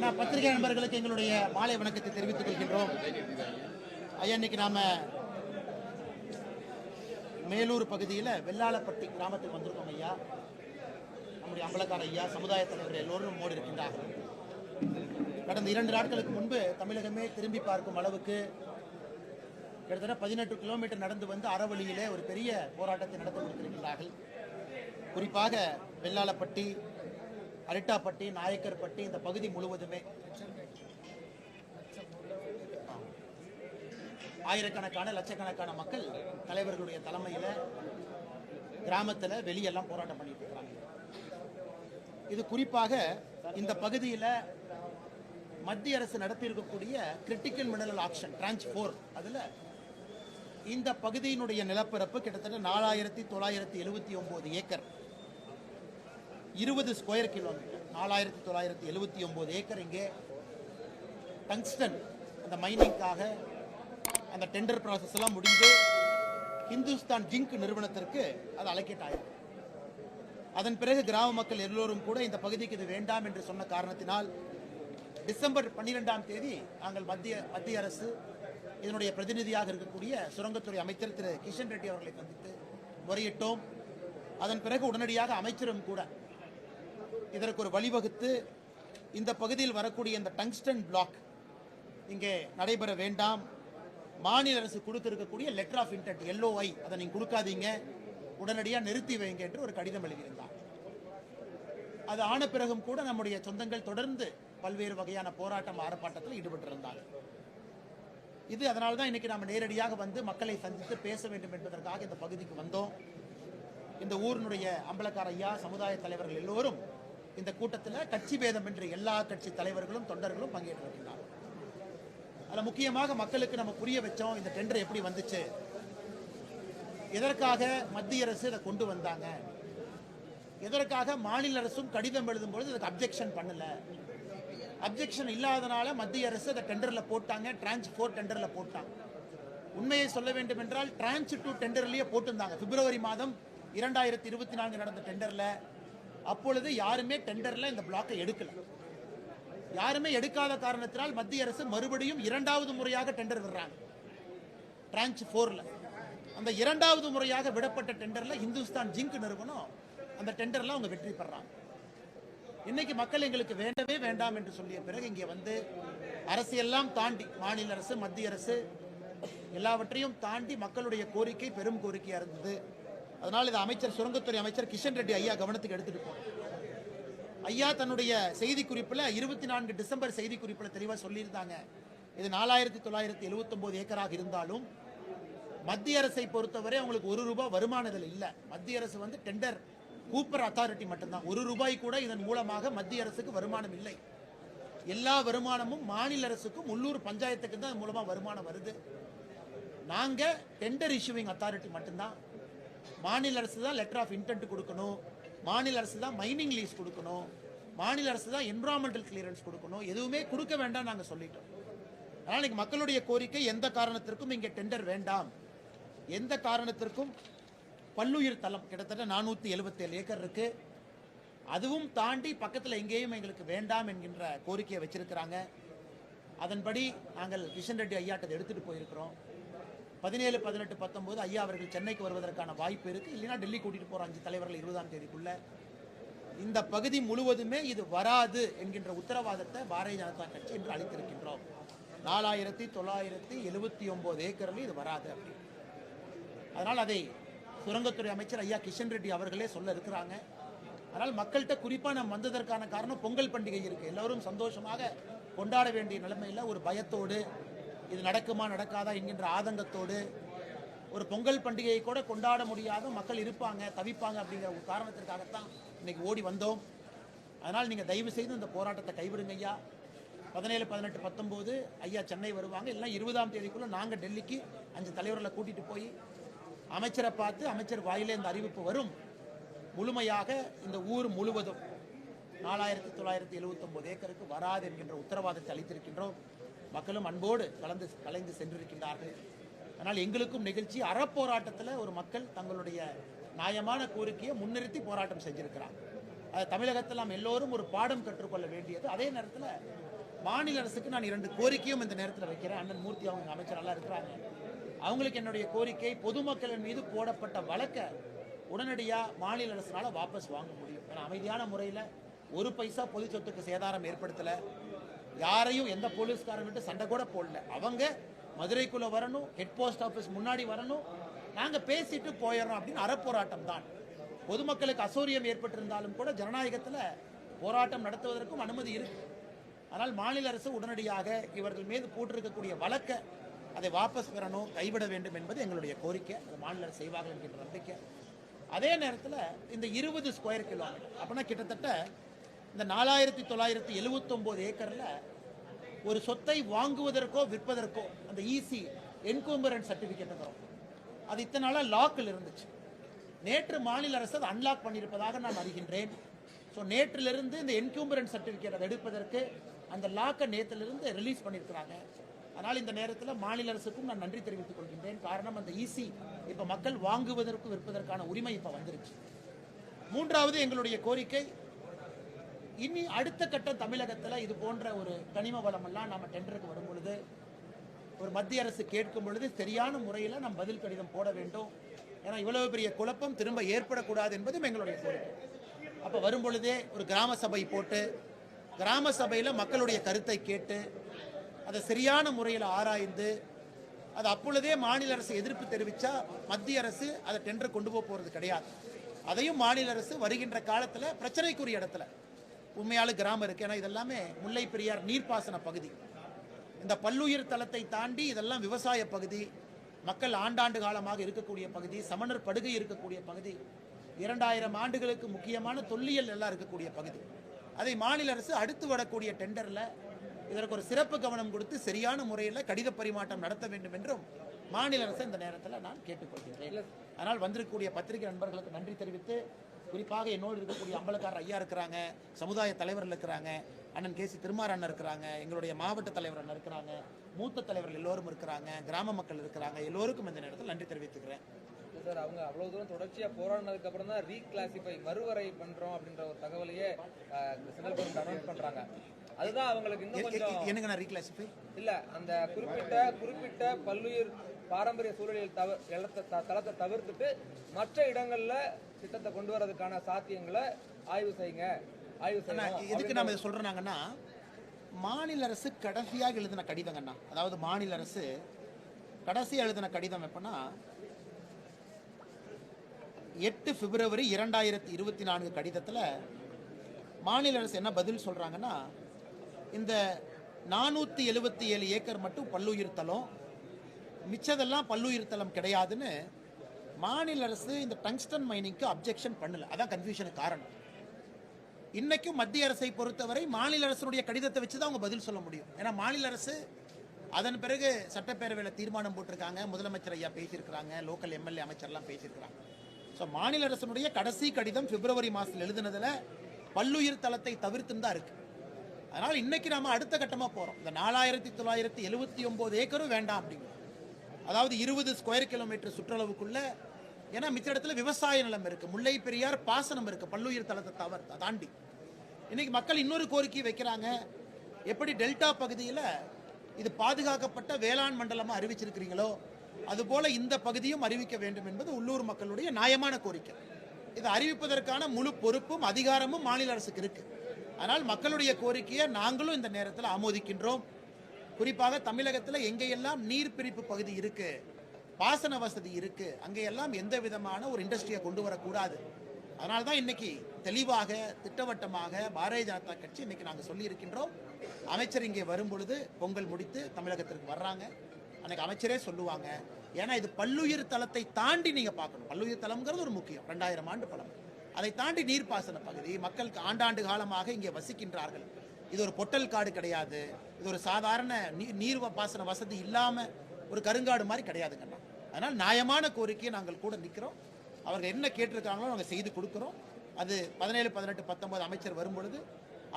ஆனால் பத்திரிகை நண்பர்களுக்கு எங்களுடைய மாலை வணக்கத்தை தெரிவித்துக் கொள்கின்றோம். ஐயா இன்னைக்கு நாம மேலூர் பகுதியில் வெள்ளாளப்பட்டி கிராமத்துக்கு வந்திருக்கோம் ஐயா. நம்முடைய அம்பலக்கார ஐயா சமுதாய தலைவர் எல்லோரும் மோடி இருக்கின்றார்கள் கடந்த இரண்டு நாட்களுக்கு முன்பு தமிழகமே திரும்பி பார்க்கும் அளவுக்கு கிட்டத்தட்ட பதினெட்டு கிலோமீட்டர் நடந்து வந்து அறவழியிலே ஒரு பெரிய போராட்டத்தை நடத்த கொடுத்திருக்கிறார்கள். குறிப்பாக வெள்ளாளப்பட்டி அரிட்டாப்பட்டி நாயக்கர்பட்டி இந்த பகுதி முழுவதுமே. ஆயிரக்கணக்கான லட்சக்கணக்கான மக்கள் தலைவர்களுடைய தலைமையில கிராமத்துல வெளியெல்லாம் போராட்டம் பண்ணிட்டு இருக்காங்க. இது குறிப்பாக இந்த பகுதியில மத்திய அரசு நடத்தி இருக்கக்கூடிய critical mineral auction tranche four அதுல இந்த பகுதியினுடைய நிலப்பரப்பு கிட்டத்தட்ட நாலாயிரத்தி தொள்ளாயிரத்தி எழுபத்தி ஒன்பது ஏக்கர். இருபது ஸ்கொயர் கிலோமீட்டர் நாலாயிரத்தி தொள்ளாயிரத்தி எழுபத்தி ஒம்பது ஏக்கர் இங்கே டங்ஸ்டன் அந்த மைனிங்காக அந்த டெண்டர் ப்ராசஸ் எல்லாம் முடிந்து இந்துஸ்தான் ஜிங்க் நிறுவனத்திற்கு அது அலக்கேட் ஆயிருக்கு. அதன் பிறகு கிராம மக்கள் எல்லோரும் கூட இந்த பகுதிக்கு இது வேண்டாம் என்று சொன்ன காரணத்தினால் டிசம்பர் பன்னிரெண்டாம் தேதி நாங்கள் மத்திய மத்திய அரசு இதனுடைய பிரதிநிதியாக இருக்கக்கூடிய சுரங்கத்துறை அமைச்சர் திரு கிஷன் ரெட்டி அவர்களை சந்தித்து முறையிட்டோம். அதன் பிறகு உடனடியாக அமைச்சரும் கூட இதற்கு ஒரு வழிவகுத்து இந்த பகுதியில் வரக்கூடிய இந்த டங்ஸ்டன் பிளாக் இங்கே நடைபெற வேண்டாம். மாநில அரசு கொடுத்திருக்கக்கூடிய லெட்டர் ஆஃப் இன்டென்ட் எல்ஓஐ அதை நீங்கள் கொடுக்காதீங்க. உடனடியாக நிறுத்தி வைங்க என்று ஒரு கடிதம் எழுதியிருந்தார். அது ஆன பிறகும் கூட நம்முடைய சொந்தங்கள் தொடர்ந்து பல்வேறு வகையான போராட்டம் ஆர்ப்பாட்டத்தில் ஈடுபட்டிருந்தாங்க இது அதனால தான் இன்னைக்கு நம்ம நேரடியாக வந்து மக்களை சந்தித்து பேச வேண்டும் என்பதற்காக இந்த பகுதிக்கு வந்தோம். இந்த ஊரினுடைய அம்பலக்கார ஐயா சமுதாய தலைவர்கள் எல்லோரும் இந்த கூட்டத்தில் கட்சி பேதம் என்று எல்லா கட்சி தலைவர்களும் தொண்டர்களும் பங்கேற்றிருக்கிறார்கள் அதில் முக்கியமாக மக்களுக்கு நம்ம புரிய வச்சோம் இந்த டெண்டர் எப்படி வந்துச்சு? எதற்காக மத்திய அரசு இதை கொண்டு வந்தாங்க? எதற்காக மாநில அரசும் கடிதம் எழுதும் பொழுது அதுக்கு அப்ஜெக்ஷன் பண்ணல? அப்ஜெக்ஷன் இல்லாதனால மத்திய அரசு அதை டெண்டரில் போட்டாங்க டிரான்ச் ஃபோர் டெண்டரில் போட்டாங்க. உண்மையை சொல்ல வேண்டும் என்றால் டிரான்ச் டூ டெண்டர்லேயே போட்டிருந்தாங்க. பிப்ரவரி மாதம் இரண்டாயிரத்தி இருபத்தி நான்கு நடந்த டெண்டரில் அப்பொழுது யாருமே டெண்டர்ல இந்த பிளாக்கை எடுக்கல. யாருமே எடுக்காத காரணத்தினால் மத்திய அரசு மறுபடியும் இரண்டாவது முறையாக டெண்டர் விடுறாங்க. டிரான்ச் ஃபோர்ல அந்த இரண்டாவது முறையாக விடப்பட்ட டெண்டர்ல இந்துஸ்தான் ஜிங்க் நிறுவனம் அந்த டெண்டர்ல அவங்க வெற்றி பெறாங்க. இன்னைக்கு மக்கள் எங்களுக்கு வேண்டவே வேண்டாம் என்று சொல்லிய பிறகு இங்கே வந்து அரசியெல்லாம் தாண்டி மாநில அரசு மத்திய அரசு எல்லாவற்றையும் தாண்டி மக்களுடைய கோரிக்கை பெரும் கோரிக்கையா இருந்தது. அதனால் இது அமைச்சர் சுரங்கத்துறை அமைச்சர் கிஷன் ரெட்டி ஐயா கவனத்துக்கு எடுத்துகிட்டு போனோம் ஐயா தன்னுடைய செய்தி குறிப்பில் இருபத்தி நான்கு டிசம்பர் செய்தி குறிப்பில் தெளிவாக சொல்லியிருந்தாங்க. இது நாலாயிரத்தி தொள்ளாயிரத்தி எழுபத்தொம்போது ஏக்கராக இருந்தாலும் மத்திய அரசை பொறுத்தவரை அவங்களுக்கு ஒரு ரூபாய் வருமானத்தில் இல்லை. மத்திய அரசு வந்து டெண்டர் கூப்பர் அத்தாரிட்டி மட்டும்தான். ஒரு ரூபாய் கூட இதன் மூலமாக மத்திய அரசுக்கு வருமானம் இல்லை. எல்லா வருமானமும் மாநில அரசுக்கும் உள்ளூர் பஞ்சாயத்துக்கு தான் அது வருமானம் வருது. நாங்கள் டெண்டர் இஷ்யூவிங் அத்தாரிட்டி மட்டும்தான். மாநில அரசு தான் லெட்டர் ஆஃப் இன்டென்ட் கொடுக்கணும். மாநில அரசு தான் மைனிங் லீஸ் கொடுக்கணும். மாநில அரசு தான் என்விரான்மெண்டல் கிளியரன்ஸ் கொடுக்கணும். எதுவுமே கொடுக்க வேண்டாம் நாங்கள் சொல்லிட்டோம். அதனால் இன்னைக்கு மக்களுடைய கோரிக்கை எந்த காரணத்திற்கும் இங்கே டெண்டர் வேண்டாம். எந்த காரணத்திற்கும் பல்லுயிர் தளம் கிட்டத்தட்ட நானூற்றி எழுபத்தேழு ஏக்கர் இருக்கு. அதுவும் தாண்டி பக்கத்தில் எங்கேயும் எங்களுக்கு வேண்டாம் என்கின்ற கோரிக்கையை வச்சிருக்கிறாங்க. அதன்படி நாங்கள் கிஷன் ரெட்டி ஐயாட்டத்தை எடுத்துகிட்டு போயிருக்கிறோம். பதினேழு பதினெட்டு பத்தொம்போது ஐயா அவர்கள் சென்னைக்கு வருவதற்கான வாய்ப்பு இருக்குது இல்லைன்னா டெல்லி கூட்டிகிட்டு போகிற அஞ்சு தலைவர்கள் இருபதாம் தேதிக்குள்ளே. இந்த பகுதி முழுவதுமே இது வராது என்கின்ற உத்தரவாதத்தை பாரதிய ஜனதா கட்சி என்று அளித்திருக்கின்றோம். நாலாயிரத்தி தொள்ளாயிரத்தி எழுபத்தி ஒம்பது ஏக்கரில் இது வராது அப்படி. அதனால் அதை சுரங்கத்துறை அமைச்சர் ஐயா கிஷன் ரெட்டி அவர்களே சொல்ல இருக்கிறாங்க. அதனால் மக்கள்கிட்ட குறிப்பாக நம்ம வந்ததற்கான காரணம் பொங்கல் பண்டிகை இருக்குது எல்லோரும் சந்தோஷமாக கொண்டாட வேண்டிய நிலைமையில் ஒரு பயத்தோடு இது நடக்குமா நடக்காதா என்கின்ற ஆதங்கத்தோடு ஒரு பொங்கல் பண்டிகையை கூட கொண்டாட முடியாத மக்கள் இருப்பாங்க தவிப்பாங்க அப்படிங்கிற ஒரு காரணத்திற்காகத்தான் இன்னைக்கு ஓடி வந்தோம். அதனால் நீங்கள் தயவு செய்து இந்த போராட்டத்தை கைவிடுங்க ஐயா. பதினேழு பதினெட்டு பத்தொம்போது ஐயா சென்னை வருவாங்க. இல்லைன்னா இருபதாம் தேதிக்குள்ளே நாங்கள் டெல்லிக்கு அஞ்சு தலைவர்களை கூட்டிகிட்டு போய் அமைச்சரை பார்த்து அமைச்சர் வாயிலே இந்த அறிவிப்பு வரும். முழுமையாக இந்த ஊர் முழுவதும் நாலாயிரத்தி தொள்ளாயிரத்தி எழுபத்தொம்போது ஏக்கருக்கு வராது என்கின்ற உத்தரவாதத்தை அளித்திருக்கின்றோம். மக்களும் அன்போடு கலந்து கலைந்து சென்றிருக்கின்றார்கள். ஆனால் எங்களுக்கும் நிகழ்ச்சி அறப்போராட்டத்தில் ஒரு மக்கள் தங்களுடைய நியாயமான கோரிக்கையை முன்னிறுத்தி போராட்டம் செஞ்சிருக்கிறாங்க அது தமிழகத்தில் நாம் எல்லோரும் ஒரு பாடம் கற்றுக்கொள்ள வேண்டியது. அதே நேரத்தில் மாநில அரசுக்கு நான் இரண்டு கோரிக்கையும் இந்த நேரத்தில் வைக்கிறேன். அண்ணன் மூர்த்தி அவங்க அமைச்சர் நல்லா இருக்கிறாங்க. அவங்களுக்கு என்னுடைய கோரிக்கை பொதுமக்களின் மீது போடப்பட்ட வழக்கை உடனடியாக மாநில அரசினால வாபஸ் வாங்க முடியும். ஏன்னா அமைதியான முறையில் ஒரு பைசா பொது சொத்துக்கு சேதாரம் ஏற்படுத்தலை. யாரையும் எந்த போலீஸ்காரங்கிட்ட சண்டை கூட போடல. அவங்க மதுரைக்குள்ள வரணும் ஹெட் போஸ்ட் ஆஃபீஸ் முன்னாடி வரணும். நாங்க பேசிட்டு போயிடுறோம் அப்படின்னு அறப்போராட்டம் தான். பொதுமக்களுக்கு அசௌரியம் ஏற்பட்டிருந்தாலும் கூட ஜனநாயகத்தில் போராட்டம் நடத்துவதற்கும் அனுமதி இருக்கு. ஆனால் மாநில அரசு உடனடியாக இவர்கள் மீது போட்டிருக்கக்கூடிய வழக்கை அதை வாபஸ் பெறணும் கைவிட வேண்டும் என்பது எங்களுடைய கோரிக்கை. அது மாநில அரசு செய்வார்கள் என்கின்ற நம்பிக்கை. அதே நேரத்தில் இந்த இருபது ஸ்கொயர் கிலோமீட்டர் அப்படின்னா கிட்டத்தட்ட இந்த நாலாயிரத்தி தொள்ளாயிரத்தி எழுவத்தொம்போது ஏக்கரில் ஒரு சொத்தை வாங்குவதற்கோ விற்பதற்கோ அந்த இசி ஈசி என்கூம்பரன்ட் சர்டிஃபிகேட் வரும் அது இத்தனை நாளாக லாக்கில் இருந்துச்சு. நேற்று மாநில அரசு அதை அன்லாக் பண்ணியிருப்பதாக நான் அறிகின்றேன். ஸோ நேற்றிலிருந்து இந்த என்கூம்பரன் சர்டிஃபிகேட் அதை எடுப்பதற்கு அந்த லாக்கை நேற்றிலிருந்து ரிலீஸ் பண்ணியிருக்கிறாங்க. அதனால் இந்த நேரத்தில் மாநில அரசுக்கும் நான் நன்றி தெரிவித்துக் கொள்கின்றேன். காரணம் அந்த ஈசி இப்போ மக்கள் வாங்குவதற்கு விற்பதற்கான உரிமை இப்போ வந்துருச்சு. மூன்றாவது எங்களுடைய கோரிக்கை இனி அடுத்த கட்டம் தமிழகத்தில் இது போன்ற ஒரு கனிம வளமெல்லாம் நம்ம டெண்டருக்கு வரும் பொழுது ஒரு மத்திய அரசு கேட்கும் பொழுது சரியான முறையில் நாம் பதில் கடிதம் போட வேண்டும். ஏன்னா இவ்வளவு பெரிய குழப்பம் திரும்ப ஏற்படக்கூடாது என்பதும் எங்களுடைய கோரிக்கை. அப்போ வரும் பொழுதே ஒரு கிராம சபை போட்டு கிராம சபையில் மக்களுடைய கருத்தை கேட்டு அதை சரியான முறையில் ஆராய்ந்து அது அப்பொழுதே மாநில அரசு எதிர்ப்பு தெரிவித்தா மத்திய அரசு அதை டெண்டர் கொண்டு போக போகிறது கிடையாது. அதையும் மாநில அரசு வருகின்ற காலத்தில் பிரச்சனைக்குரிய இடத்துல உண்மையாலும் கிராமம் இருக்கு. ஏன்னா இதெல்லாமே முல்லை பெரியார் நீர்ப்பாசன பகுதி. இந்த பல்லுயிர் தளத்தை தாண்டி இதெல்லாம் விவசாய பகுதி மக்கள் ஆண்டாண்டு காலமாக இருக்கக்கூடிய பகுதி சமணர் படுகை இருக்கக்கூடிய பகுதி இரண்டாயிரம் ஆண்டுகளுக்கு முக்கியமான தொல்லியல் எல்லாம் இருக்கக்கூடிய பகுதி. அதை மாநில அரசு அடுத்து வரக்கூடிய டெண்டரில் இதற்கு ஒரு சிறப்பு கவனம் கொடுத்து சரியான முறையில் கடித பரிமாற்றம் நடத்த வேண்டும் என்றும் மாநில அரசு இந்த நேரத்தில் நான் கேட்டுக்கொள்கிறேன். அதனால் வந்திருக்கக்கூடிய பத்திரிகை நண்பர்களுக்கு நன்றி தெரிவித்து குறிப்பாக என்னோடு இருக்கக்கூடிய அம்பலக்காரர் ஐயா இருக்கிறாங்க சமுதாய தலைவர்கள் இருக்கிறாங்க அண்ணன் கேசி திருமார் அண்ணன் இருக்கிறாங்க எங்களுடைய மாவட்ட தலைவர் அண்ணன் இருக்கிறாங்க மூத்த தலைவர்கள் எல்லோரும் இருக்கிறாங்க கிராம மக்கள் இருக்கிறாங்க எல்லோருக்கும் இந்த நேரத்தில் நன்றி தெரிவித்துக்கிறேன். சார் அவங்க அவ்வளவு தூரம் தொடர்ச்சியா போராடினதுக்கு அப்புறம் தான் ரீகிளாசிஃபை மறுவரை பண்றோம் அப்படின்ற ஒரு தகவலையே சென்ட்ரல் கவர்மெண்ட் அனௌன்ஸ் பண்றாங்க. அதுதான் அவங்களுக்கு இன்னும் கொஞ்சம் என்னங்க நான் ரீக்ளாசிஃபை இல்ல அந்த குறிப்பிட்ட குறிப்பிட்ட பல்லுயிர் பாரம்பரிய சூழலில் தவ இடத்த தளத்தை தவிர்த்துட்டு மற்ற இடங்கள்ல திட்டத்தை கொண்டு வரதுக்கான சாத்தியங்களை ஆய்வு செய்யுங்க. ஆய்வு செய்யணும். எதுக்கு நம்ம இதை சொல்றோம்னாங்கன்னா மாநில அரசு கடைசியாக எழுதின கடிதங்கண்ணா அதாவது மாநில அரசு கடைசியாக எழுதின கடிதம் எப்பன்னா எட்டு பிப்ரவரி இரண்டாயிரத்தி இருபத்தி நான்கு கடிதத்தில் மாநில அரசு என்ன பதில் சொல்றாங்கன்னா இந்த நானூற்றி எழுபத்தி ஏழு ஏக்கர் மட்டும் பல்லுயிர் மிச்சதெல்லாம் பல்லுயிர் கிடையாதுன்னு மாநில அரசு இந்த டங்ஸ்டன் மைனிங்க்கு அப்ஜெக்ஷன் பண்ணல. அதான் கன்ஃபியூஷனுக்கு காரணம். இன்னைக்கும் மத்திய அரசை பொறுத்தவரை மாநில அரசுடைய கடிதத்தை வச்சு தான் அவங்க பதில் சொல்ல முடியும். ஏன்னா மாநில அரசு அதன் பிறகு சட்டப்பேரவையில் தீர்மானம் போட்டிருக்காங்க. முதலமைச்சர் ஐயா பேசியிருக்கிறாங்க. லோக்கல் எம்எல்ஏ அமைச்சர்லாம் பேசியிருக்கிறாங்க. ஸோ மாநில அரசனுடைய கடைசி கடிதம் பிப்ரவரி மாதத்தில் எழுதுனதில் பல்லுயிர் தளத்தை தவிர்த்துன்னு தான் இருக்கு. அதனால் இன்னைக்கு நாம அடுத்த கட்டமாக போகிறோம் இந்த நாலாயிரத்தி தொள்ளாயிரத்தி எழுபத்தி ஒம்பது ஏக்கரும் வேண்டாம் அப்படிங்கிறோம் அதாவது இருபது ஸ்கொயர் கிலோமீட்டர் சுற்றளவுக்குள்ளே ஏன்னா மித்த இடத்துல விவசாய நிலம் இருக்கு. முல்லை பெரியார் பாசனம் இருக்கு. பல்லுயிர் தளத்தை தவிர தாண்டி. இன்னைக்கு மக்கள் இன்னொரு கோரிக்கை வைக்கிறாங்க. எப்படி டெல்டா பகுதியில் இது பாதுகாக்கப்பட்ட வேளாண் மண்டலமா அறிவிச்சிருக்கிறீங்களோ அதுபோல இந்த பகுதியும் அறிவிக்க வேண்டும் என்பது உள்ளூர் மக்களுடைய நியாயமான கோரிக்கை. இதை அறிவிப்பதற்கான முழு பொறுப்பும் அதிகாரமும் மாநில அரசுக்கு இருக்கு. அதனால் மக்களுடைய கோரிக்கையை நாங்களும் இந்த நேரத்தில் ஆமோதிக்கின்றோம். குறிப்பாக தமிழகத்தில் எங்கேயெல்லாம் நீர் பிரிப்பு பகுதி இருக்குது பாசன வசதி இருக்கு. அங்கெல்லாம் எந்த விதமான ஒரு இண்டஸ்ட்ரியை கொண்டு வரக்கூடாது. அதனால தான் இன்னைக்கு தெளிவாக திட்டவட்டமாக பாரதிய ஜனதா கட்சி இன்னைக்கு நாங்கள் சொல்லியிருக்கின்றோம். அமைச்சர் இங்கே வரும் பொழுது பொங்கல் முடித்து தமிழகத்திற்கு வர்றாங்க. அன்னைக்கு அமைச்சரே சொல்லுவாங்க. ஏன்னா இது பல்லுயிர் தளத்தை தாண்டி நீங்கள் பார்க்கணும். பல்லுயிர் தளம்ங்கிறது ஒரு முக்கியம். ரெண்டாயிரம் ஆண்டு பழம். அதை தாண்டி நீர்ப்பாசன பகுதி. மக்களுக்கு ஆண்டாண்டு காலமாக இங்கே வசிக்கின்றார்கள். இது ஒரு பொட்டல் காடு கிடையாது. இது ஒரு சாதாரண நீ- நீர் பாசன வசதி இல்லாமல் ஒரு கருங்காடு மாதிரி கிடையாதுங்கண்ணா. அதனால் நியாயமான கோரிக்கையை நாங்கள் கூட நிற்கிறோம். அவர்கள் என்ன கேட்டிருக்காங்களோ நாங்கள் செய்து கொடுக்குறோம். அது பதினேழு பதினெட்டு பத்தொன்பது அமைச்சர் வரும் பொழுது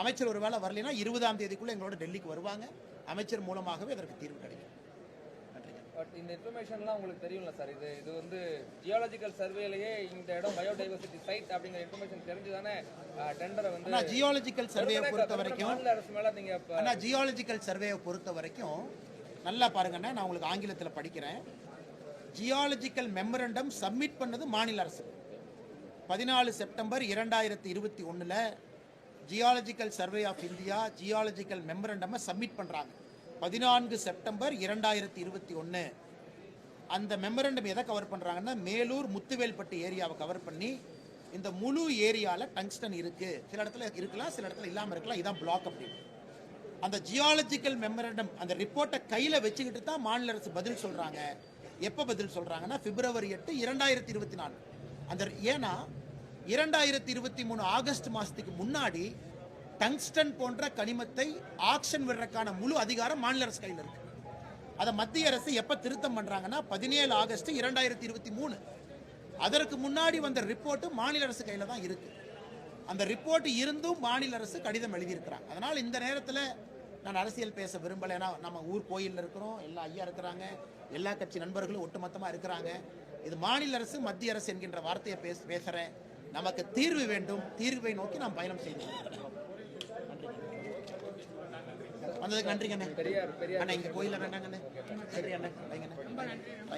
அமைச்சர் ஒரு வேளை வரலைன்னா இருபதாம் தேதிக்குள்ள எங்களோட டெல்லிக்கு வருவாங்க. அமைச்சர் மூலமாகவே அதற்கு தீர்வு கிடைக்கும். பட் இந்த இன்ஃபர்மேஷன்லாம் உங்களுக்கு தெரியும்ல சார் இது இது வந்து ஜியாலஜிக்கல் சர்வேலயே இந்த இடம் பயோடைவர்சிட்டி சைட் அப்படிங்கிற இன்ஃபர்மேஷன் தெரிஞ்சு தானே டெண்டரை வந்து ஜியாலஜிக்கல் சர்வேயை பொறுத்த வரைக்கும் அரசு மேல நீங்க இப்ப ஆனால் ஜியாலஜிக்கல் சர்வேயை பொறுத்த வரைக்கும் நல்லா பாருங்கண்ணே நான் உங்களுக்கு ஆங்கிலத்தில் படிக்கிறேன். ஜியாலஜிக்கல் மெமரண்டம் சப்மிட் பண்ணது மாநில அரசு. பதினாலு செப்டம்பர் இரண்டாயிரத்தி இருபத்தி ஒன்றில் geological survey of India geological மெமரண்டமை submit பண்ணுறாங்க பதினான்கு செப்டம்பர் இரண்டாயிரத்தி இருபத்தி ஒன்று அந்த மெமரண்டம் எதை கவர் பண்ணுறாங்கன்னா மேலூர் முத்துவேல்பட்டு ஏரியாவை கவர் பண்ணி இந்த முழு ஏரியாவில் டங்ஸ்டன் இருக்குது சில இடத்துல இருக்கலாம் சில இடத்துல இல்லாமல் இருக்கலாம் இதான் பிளாக் அப்படின்னு. அந்த ஜியாலஜிக்கல் மெமரண்டம் அந்த ரிப்போர்ட்டை கையில் வச்சுக்கிட்டு தான் மாநில அரசு பதில் சொல்கிறாங்க எப்போ பதில் சொல்கிறாங்கன்னா பிப்ரவரி எட்டு இரண்டாயிரத்தி இருபத்தி நாலு. அந்த ஏன்னா இரண்டாயிரத்தி இருபத்தி மூணு ஆகஸ்ட் மாதத்துக்கு முன்னாடி டங்ஸ்டன் போன்ற கனிமத்தை ஆக்ஷன் விடுறதுக்கான முழு அதிகாரம் மாநில அரசு கையில் இருக்கு. அதை மத்திய அரசு எப்போ திருத்தம் பண்ணுறாங்கன்னா பதினேழு ஆகஸ்ட் இரண்டாயிரத்தி இருபத்தி மூணு. அதற்கு முன்னாடி வந்த ரிப்போர்ட்டு மாநில அரசு கையில் தான் இருக்குது அந்த ரிப்போர்ட் இருந்தும் மாநில அரசு கடிதம் எழுதியிருக்கிறாங்க. அதனால் இந்த நேரத்தில் நான் அரசியல் பேச விரும்பலை. ஏன்னா நம்ம ஊர் கோயிலில் இருக்கிறோம். எல்லா ஐயா இருக்கிறாங்க. எல்லா கட்சி நண்பர்களும் ஒட்டுமொத்தமாக இருக்கிறாங்க. இது மாநில அரசு மத்திய அரசு என்கின்ற வார்த்தையை பேச பேசுகிறேன் நமக்கு தீர்வு வேண்டும். தீர்வை நோக்கி நாம் பயணம் செய்யணும் வந்ததுக்கு நன்றிங்கண்ணே. அண்ணா இங்கே கோயிலில் வேண்டாங்கண்ணே சரி அண்ணே